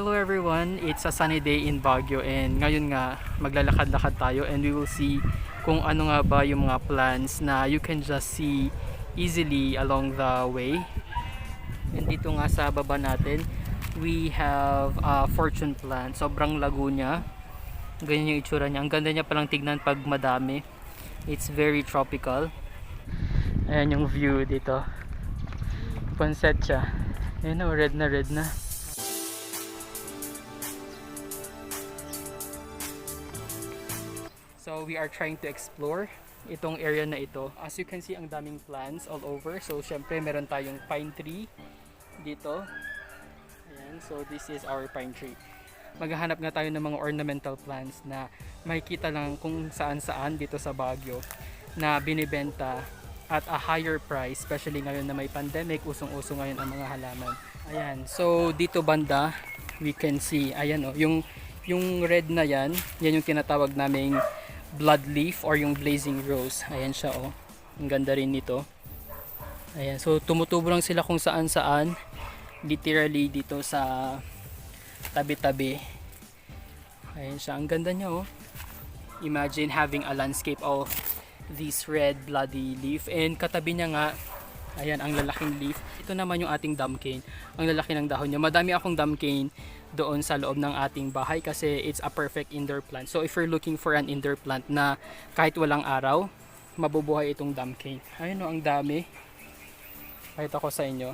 Hello everyone, it's a sunny day in Baguio and ngayon nga maglalakad-lakad tayo and we will see kung ano nga ba yung mga plans na you can just see easily along the way. And dito nga sa baba natin, we have a fortune plant. Sobrang lago niya. Ganyan yung itsura niya. Ang ganda niya palang tignan pag madami. It's very tropical. Ayan yung view dito. Sunset siya. Ayan o, red na red na. We are trying to explore itong area na ito. As you can see, ang daming plants all over. So syempre meron tayong pine tree dito. Ayan, so this is our pine tree. Maghahanap nga tayo ng mga ornamental plants na makikita lang kung saan-saan dito sa Baguio na binibenta at a higher price, especially ngayon na may pandemic, usong-uso ngayon ang mga halaman. Ayan, so dito banda, we can see, ayan oh, yung, yung red na yan, yan yung tinatawag naming blood leaf or yung blazing rose. Ayan siya oh. Ang ganda rin nito. Ayan, so tumutubo lang sila kung saan-saan. Literally dito sa tabi-tabi. Ayan siya, ang ganda niya oh. Imagine having a landscape of this red bloody leaf and katabi niya nga ayan ang lalaking leaf. Ito naman yung ating damcane. Ang lalaki ng dahon niya. Madami akong damcane doon sa loob ng ating bahay kasi it's a perfect indoor plant. So if you're looking for an indoor plant na kahit walang araw, mabubuhay itong damcane. Ayun o, ang dami. Kahit ako sa inyo.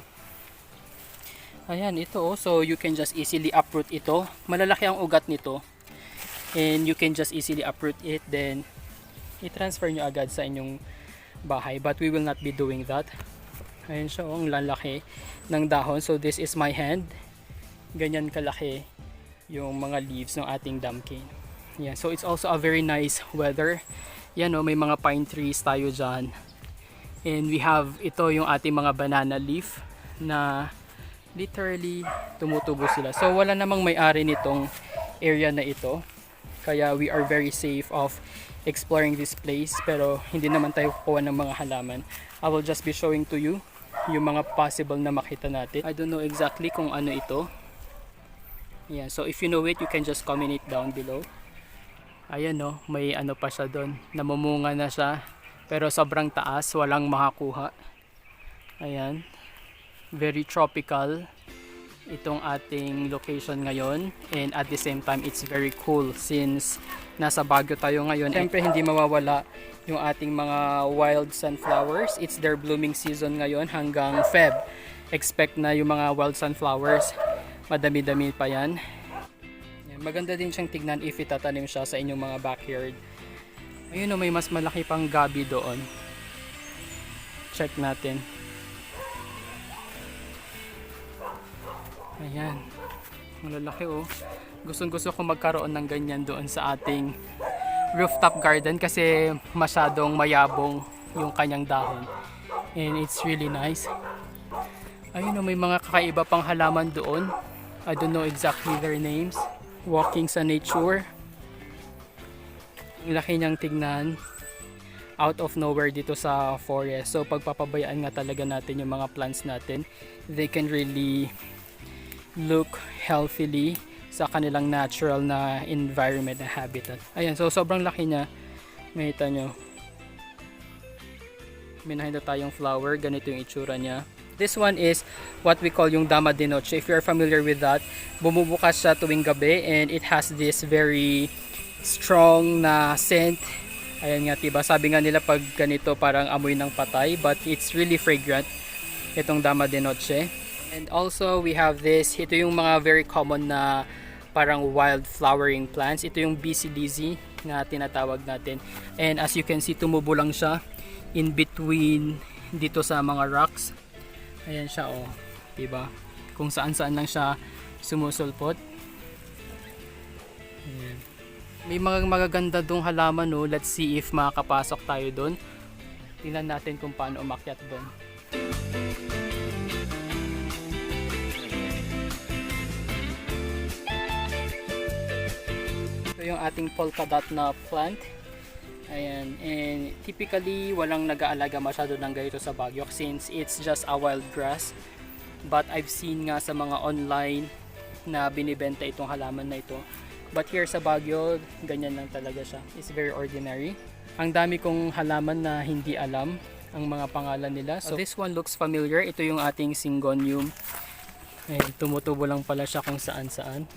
Ayan, ito oh. So you can just easily uproot ito. Malalaki ang ugat nito. And you can just easily uproot it. Then, i-transfer nyo agad sa inyong bahay. But we will not be doing that. Ayan siya oh, ang lalaki ng dahon. So this is my hand. Ganyan kalaki yung mga leaves ng ating damcane. Yeah, so it's also a very nice weather. Yan oh, may mga pine trees tayo dyan. And we have ito yung ating mga banana leaf na literally tumutubo sila. So wala namang may-ari nitong area na ito. Kaya we are very safe of exploring this place pero hindi naman tayo kukuha ng mga halaman. I will just be showing to you yung mga possible na makita natin. I don't know exactly kung ano ito. Yeah, so if you know it, you can just comment it down below. Ayan no, may ano pa siya doon. Namumunga na siya. Pero sobrang taas, walang makakuha. Ayan. Very tropical itong ating location ngayon. And at the same time it's very cool since nasa Baguio tayo ngayon. Syempre hindi mawawala yung ating mga wild sunflowers. It's their blooming season ngayon hanggang Feb. Expect na yung mga wild sunflowers. Madami-dami pa yan. Maganda din siyang tignan if itatanim siya sa inyong mga backyard. Ayun o may mas malaki pang gabi doon. Check natin Ayan. Ang lalaki oh. Gustong gusto ko magkaroon ng ganyan doon sa ating rooftop garden kasi masyadong mayabong yung kanyang dahon. And it's really nice. Ayun oh, may mga kakaiba pang halaman doon. I don't know exactly their names. Walking sa nature. Ang laki niyang tignan out of nowhere dito sa forest. So pagpapabayaan nga talaga natin yung mga plants natin, they can really look healthily sa kanilang natural na environment na habitat. Ayan, so sobrang laki niya. Makita nyo. May nakita tayong flower. Ganito yung itsura niya. This one is what we call yung Dama de Noche. If you're familiar with that, bumubukas siya tuwing gabi and it has this very strong na scent. Ayan nga, diba? Sabi nga nila pag ganito parang amoy ng patay but it's really fragrant itong Dama de Noche. And also we have this, ito yung mga very common na parang wild flowering plants. Ito yung BC Lizzy na tinatawag natin. And as you can see, tumubo lang siya in between dito sa mga rocks. Ayan siya oh, 'di ba? Kung saan-saan lang siya sumusulpot. Ayan. May mga magaganda dong halaman no. Let's see if makakapasok tayo doon. Tingnan natin kung paano umakyat doon. Ito yung ating polka dot na plant. Ayan. And typically, walang nag-aalaga masyado ng ganito sa Baguio since it's just a wild grass. But I've seen nga sa mga online na binibenta itong halaman na ito. But here sa Baguio, ganyan lang talaga siya. It's very ordinary. Ang dami kong halaman na hindi alam ang mga pangalan nila. So this one looks familiar. Ito yung ating Syngonium. Ayan, tumutubo lang pala siya kung saan saan.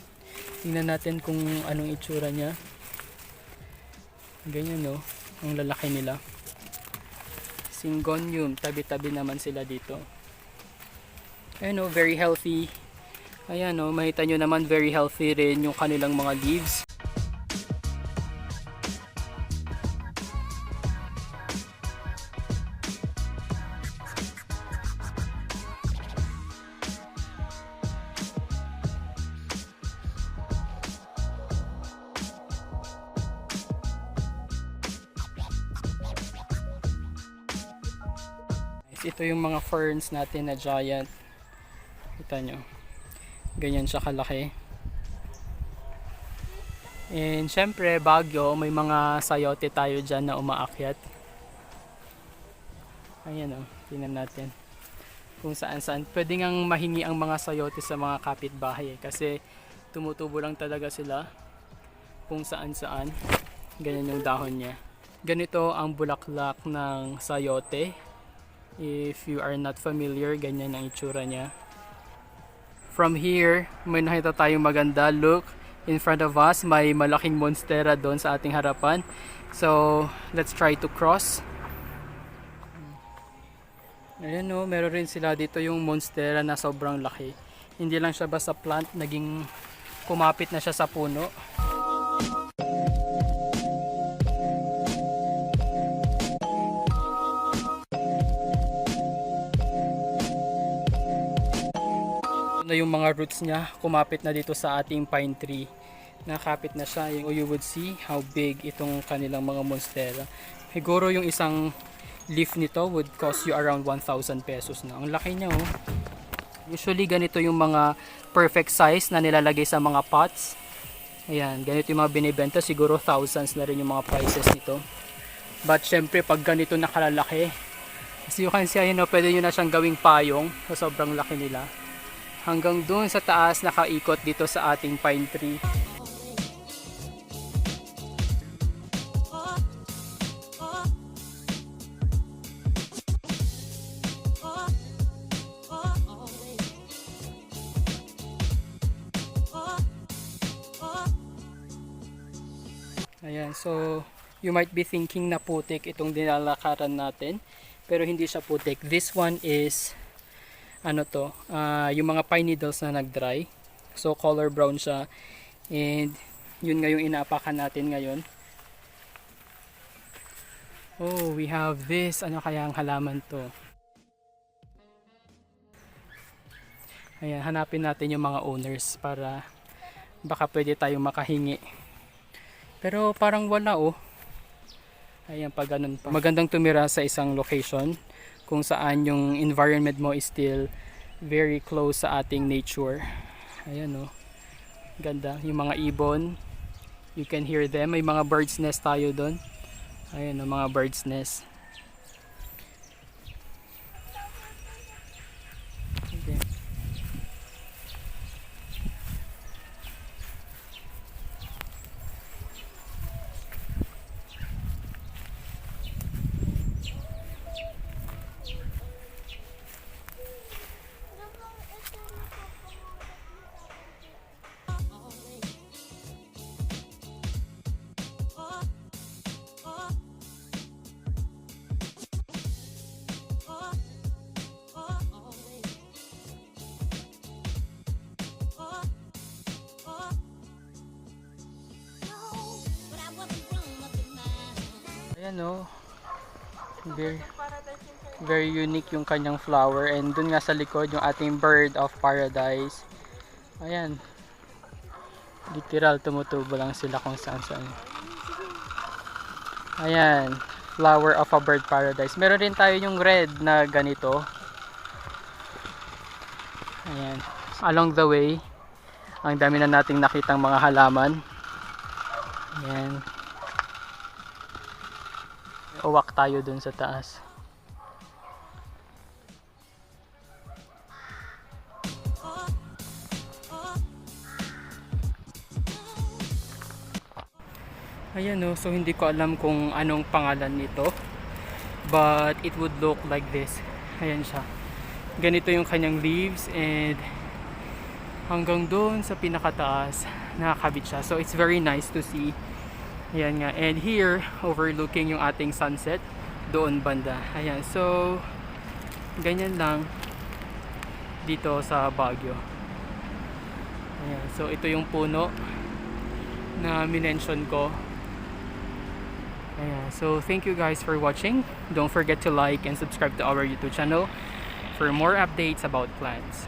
Tingnan natin kung anong itsura niya. Ganyan no, ang lalaki nila. Syngonium, tabi-tabi naman sila dito. Ayan o, very healthy. Ayan o, makita nyo naman very healthy rin yung kanilang mga leaves. Ito yung mga ferns natin na giant. Kita nyo. Ganyan siya kalaki. And syempre, Baguio, may mga sayote tayo dyan na umaakyat. Ayan o, tingnan natin. Kung saan saan. Pwede ngang mahingi ang mga sayote sa mga kapitbahay eh, kasi tumutubo lang talaga sila kung saan saan. Ganyan yung dahon niya. Ganito ang bulaklak ng sayote. If you are not familiar, ganyan ang itsura niya. From here, may nakita tayong maganda. Look, in front of us, may malaking monstera doon sa ating harapan. So, let's try to cross. Ayan o, meron rin sila dito yung monstera na sobrang laki. Hindi lang siya basta plant, naging kumapit na siya sa puno. Na yung mga roots niya kumapit na dito sa ating pine tree. Nakapit na siya. You would see how big itong kanilang mga monstera. Siguro yung isang leaf nito would cost you around 1,000 pesos na. Ang laki niya oh. Usually ganito yung mga perfect size na nilalagay sa mga pots. Ayan ganito yung mga binibenta. Siguro thousands na rin yung mga prices nito. But syempre pag ganito nakalalaki kasi you can see ayun oh, pwede nyo na siyang gawing payong so sobrang laki nila hanggang doon sa taas nakaikot dito sa ating pine tree. Ayan, so you might be thinking na putik itong dinalakaran natin pero hindi siya putik. This one is ano to, ah, yung mga pine needles na nag-dry. So color brown siya. And yun nga yung inaapakan natin ngayon. Oh, we have this. Ano kaya ang halaman to? Ayan, hanapin natin yung mga owners para baka pwede tayong makahingi. Pero parang wala oh. Ayan, pag ganun pa. Magandang tumira sa isang location kung saan yung environment mo is still very close sa ating nature. Ayan oh. Ganda. Yung mga ibon, you can hear them. May mga bird's nest tayo doon. Ayan oh, mga bird's nest. Ayan oh. Very, very unique yung kanyang flower and dun nga sa likod yung ating bird of paradise. Ayan. Literal tumutubo lang sila kung saan saan. Ayan. Flower of a bird paradise. Meron din tayo yung red na ganito. Ayan. Along the way, ang dami na nating nakitang mga halaman. Ayan uwak tayo dun sa taas. Ayan no, so hindi ko alam kung anong pangalan nito but it would look like this. Ayan siya. Ganito yung kanyang leaves and hanggang doon sa pinakataas nakakabit siya. So it's very nice to see. Ayan nga. And here, overlooking yung ating sunset doon banda. Ayan. So, ganyan lang dito sa Baguio. Ayan. So, ito yung puno na minention ko. Ayan. So, thank you guys for watching. Don't forget to like and subscribe to our YouTube channel for more updates about plants.